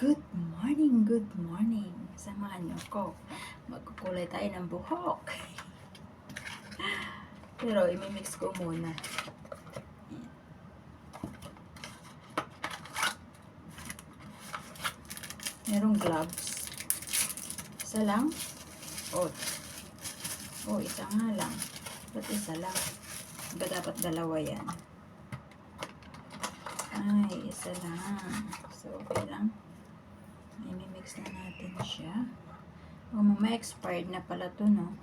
Good morning, good morning. Samahan niyo ako. Magkukulay tayo ng buhok. Pero imimix ko muna. Merong gloves. Isa lang? Oh. Oh, isa nga lang. Ba't isa lang? Ba dapat dalawa yan? Ay, isa lang. So, okay lang. I-mix na natin siya. Oh, mamaya expired na pala to, no?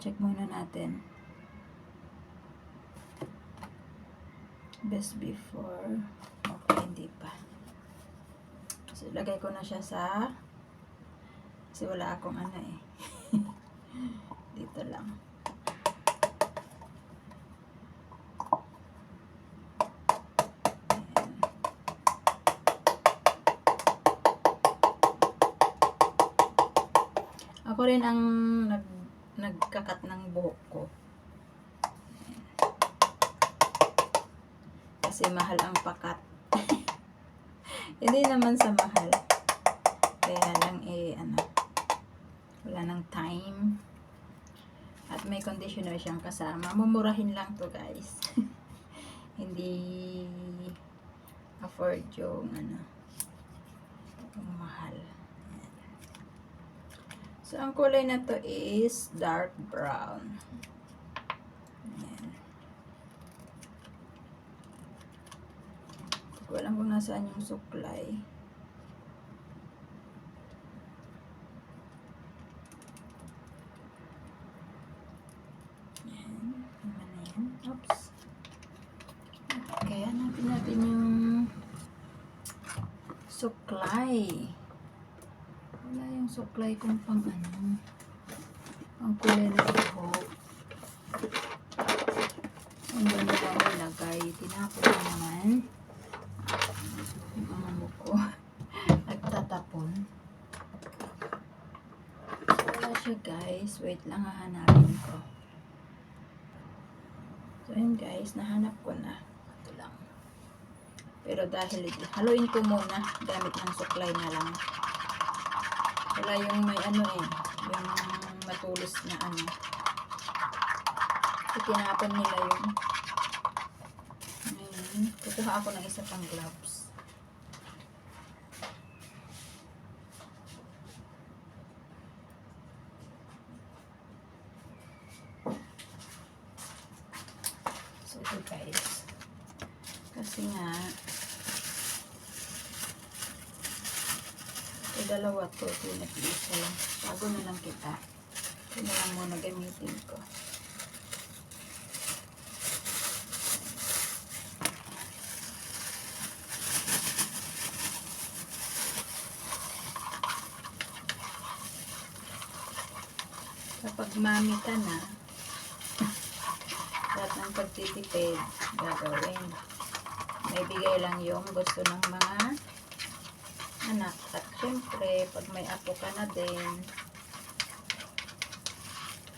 Check muna natin. Best before. Okay, hindi pa. So, lagay ko na siya sa kasi wala akong ano eh. Dito lang. Ako rin ang nag, nagkakat ng buhok ko. Kasi mahal ang pakat. Hindi naman sa mahal. Kaya lang eh, ano, wala nang time. At may conditioner siyang kasama. Mumurahin lang to guys. Hindi afford yung ano, yung mahal. So, ang kulay na to is dark brown. Ayan. Hindi ko alam kung nasaan yung suklay. Ayan. Tama na yan. Oops. Okay, hanapin natin yung suklay. Wala supply kung pang ano. Ang kulay na buhok. Ang ganda lang nilagay. Tinapon ko naman. Yung ano ko. Nagtatapon. Wala siya guys. Wait lang hahanapin ko. So yun guys. Nahanap ko na. Ito lang. Pero dahil haluin ko muna gamit ng supply na lang. Wala yung may ano eh, yung matulis na ano. So, tinapon nila yung Ngayon, kukuha ako ng isa pang gloves. So, ito guys. Kasi nga, ito nag-iisa lang. Bago na lang kita. Ito na lang muna gamitin ko. Kapag mami ka na, lahat ng pagtitipid gagawin. May bigay lang yung gusto ng mga anak. At syempre, pag may apo ka na din,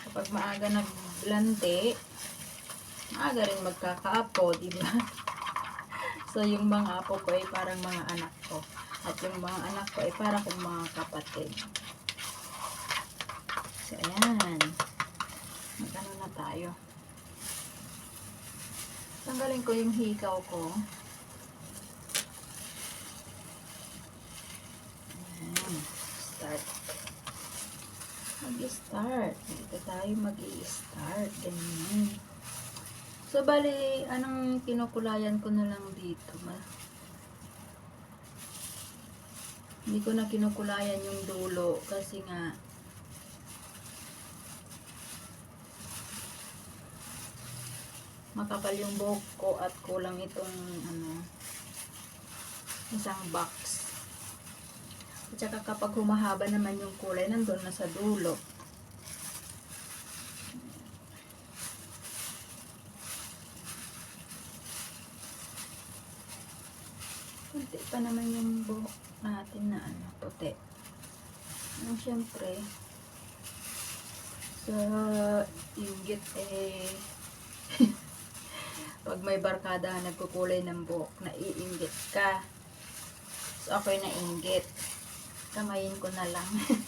kapag maaga nagblande, maaga rin magkakaapo, di ba? So, yung mga apo ko ay parang mga anak ko. At yung mga anak ko ay parang kong mga kapatid. So, ayan. Magano na tayo. Tanggalin ko yung hikaw ko. Ayan. Start. Mag-start. Dito tayo mag-i-start. Ganyan. So, bali, anong kinukulayan ko na lang dito? Ma? Hindi ko na kinukulayan yung dulo kasi nga makapal yung buhok ko at kulang itong ano isang box. At saka kapag humahaba naman yung kulay, nandun na sa dulo. Kunti pa naman yung buhok natin na ano, puti. Ano, syempre, sa inggit eh, pag may barkada na nagkukulay ng buhok, naiinggit ka. So, ako'y nainggit. Kamayin ko na lang.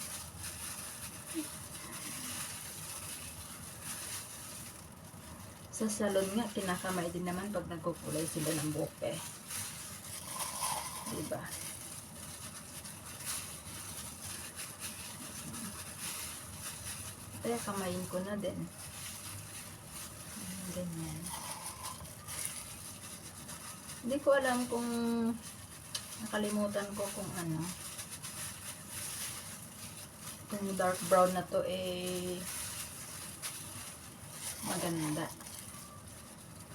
Sa salon nga, kinakamay din naman pag nagkukulay sila ng buhok eh. Diba? Kaya kamayin ko na din. Ganyan. Hindi ko alam kung nakalimutan ko kung ano. Kung dark brown na to eh maganda.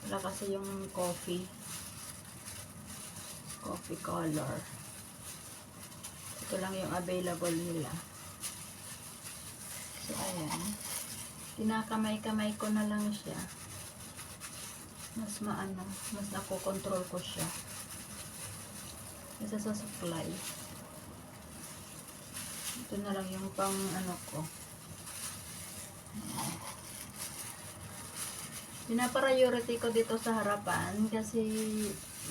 Wala kasi yung coffee. Coffee color. Ito lang yung available nila. So, ayan. Kinakamay-kamay ko na lang siya. Mas maano, mas nakokontrol ko siya. Isa sa supply. Ito na lang yung pang ano ko. Ayan. Pinapriority ko dito sa harapan kasi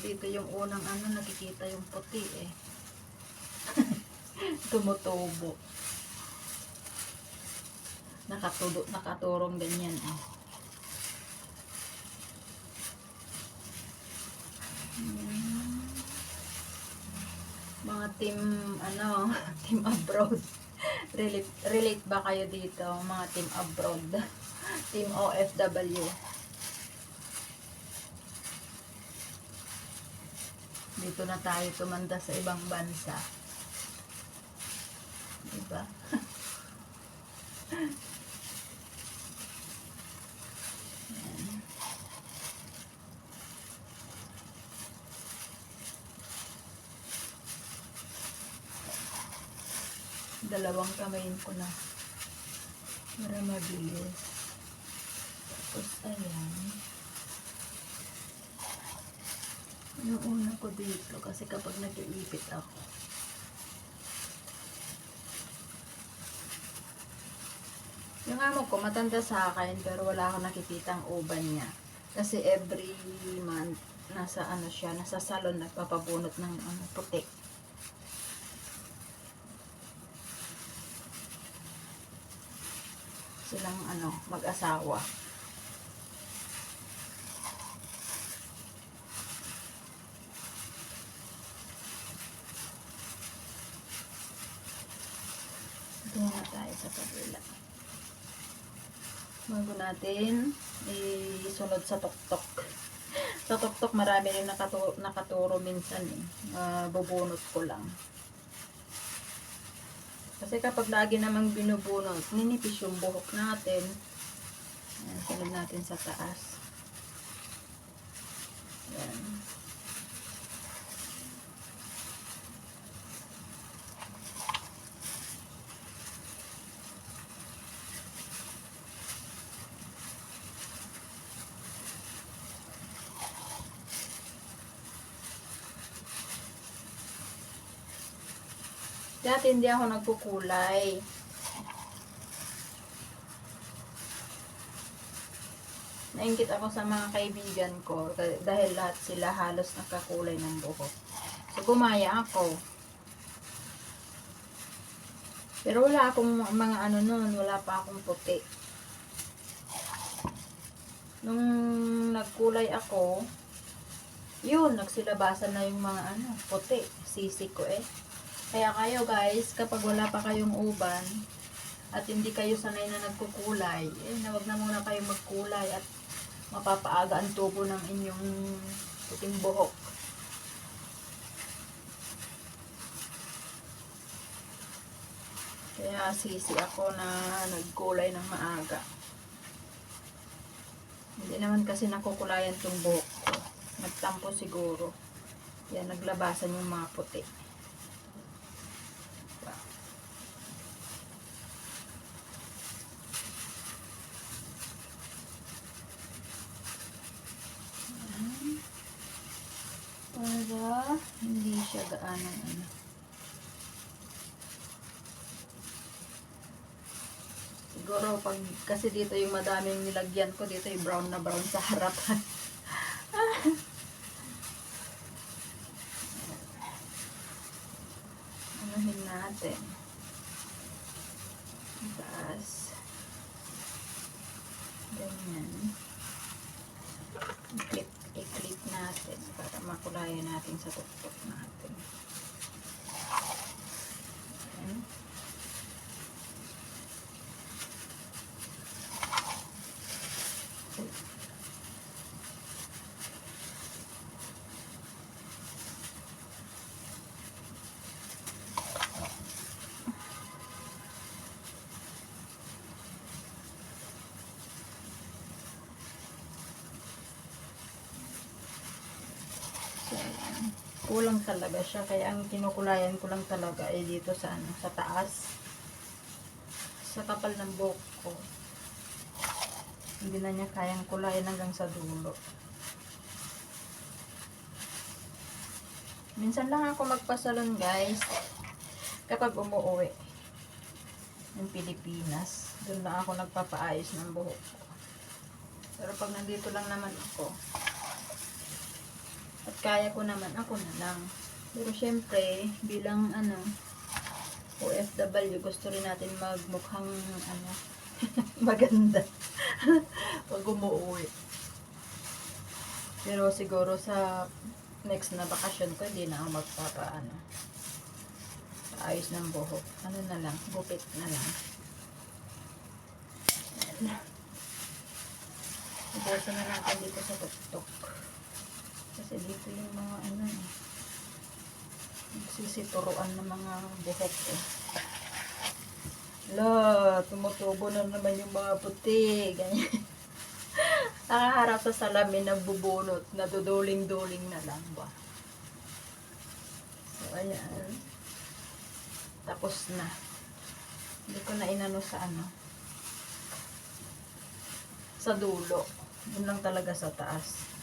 dito yung unang ano nakikita yung puti eh. Tumutubo. Nakatudo, nakaturong ganyan. Ayan. Mga team ano, team abroad. relate, relate ba kayo dito, mga team abroad? team OFW. Dito na tayo tumanda sa ibang bansa. Diba? Dalawang kamayin ko na. Para mabilis. Tapos, ayan. Yung una ko dito kasi kapag nag-iipit ako. Yung amo ko matanda sa akin pero wala akong nakikitang uban niya. Kasi every month nasa ano siya, nasa salon nagpapabunot ng ano, puti. Silang ano, mag-asawa. Doon na tayo sa kabila. Bago natin isunod sa tuktok. sa tuktok marami rin nakaturo, nakaturo minsan eh. Ah, bubunot ko lang. Kasi kapag lagi namang binubunot, ninipis yung buhok natin. Ayan, sunod natin sa taas. Ayan. Dati hindi ako nagkukulay. Naingkit ako sa mga kaibigan ko dahil lahat sila halos nagkakulay ng buhok. So, gumaya ako. Pero wala akong mga ano nun, wala pa akong puti. Nung nagkulay ako, yun, nagsilabasan na yung mga ano, puti. Sisi ko eh. Kaya kayo guys, kapag wala pa kayong uban at hindi kayo sanay na nagkukulay, eh nawag na muna kayo magkulay at mapapaaga ang tubo ng inyong puting buhok. Kaya sisi ako na nagkulay ng maaga. Hindi naman kasi nakukulayan tong buhok ko. Nagtampo siguro. Yan, naglabasan yung mga puti. siya gaanong ano. Siguro pag kasi dito yung madaming nilagyan ko dito yung brown na brown sa harapan. Anuhin natin. Taas. Ganyan. I-clip, i-clip natin para makulayan natin sa tuktok. Kulang talaga siya. Kaya ang kinukulayan ko lang talaga ay dito sa ano, sa taas. Sa kapal ng buhok ko. Hindi na niya kayang kulayan hanggang sa dulo. Minsan lang ako magpasalon guys. Kapag umuwi ng Pilipinas. Doon lang ako nagpapaayos ng buhok ko. Pero pag nandito lang naman ako, at kaya ko naman, ako na lang. Pero syempre, bilang ano, OFW, gusto rin natin magmukhang ano, maganda. pag umuwi. Pero siguro sa next na bakasyon ko, hindi na ako magpapa ano, ayos ng buhok. Ano na lang, gupit na lang. Ayan. Ibusin na natin dito sa tuktok. Kasi dito yung mga ano eh. Nagsisituruan ng mga buhok eh. Lo, tumutubo na naman yung mga puti. Ganyan. Nakaharap sa salamin, nagbubunot. Naduduling-duling na lang ba. So, ayan. Tapos na. Hindi ko na inano sa ano. Sa dulo. Yun lang talaga sa taas.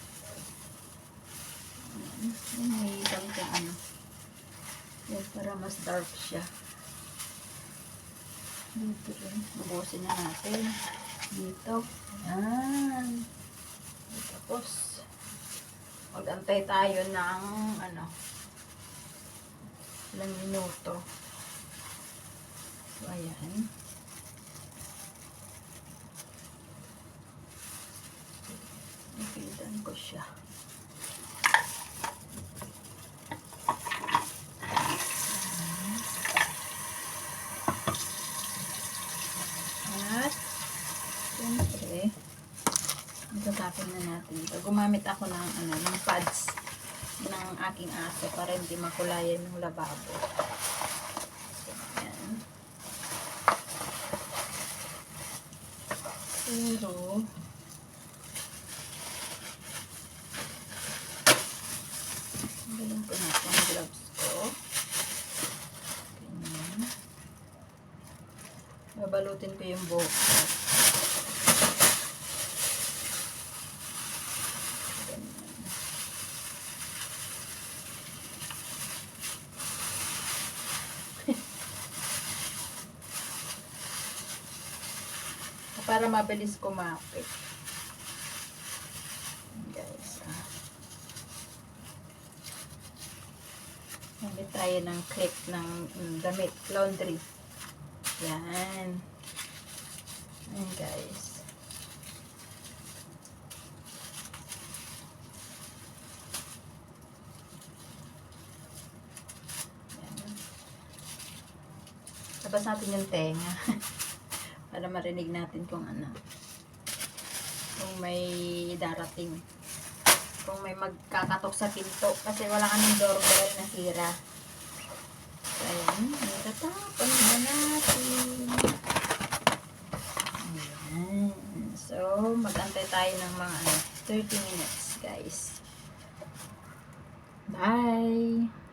Ayan, may something ano. Yan, para mas dark siya. Dito rin. Ubusin na natin. Dito. Ayan. Tapos, mag-antay tayo ng ano, ilang minuto. So, ayan. Napitan ko siya. At, siyempre, itatapon na natin ito. Gumamit ako ng, ano, ng pads ng aking aso para hindi makulayan yung lababo. Ayan. Pero, Galing ko na itong gloves ko. Ganyan. Babalutin ko yung buhok ko. Para mabilis kumapit. Guys, ah. Gamit tayo ng clip ng damit, laundry. Yan. Ayan guys. Labas natin yung tenga. Para marinig natin kung ano. Kung may darating kung may magkakatok sa pinto kasi wala kaming doorbell na sira. So, ayan. Itatapon na natin. Ayan. So, mag-antay tayo ng mga ano, 30 minutes, guys. Bye!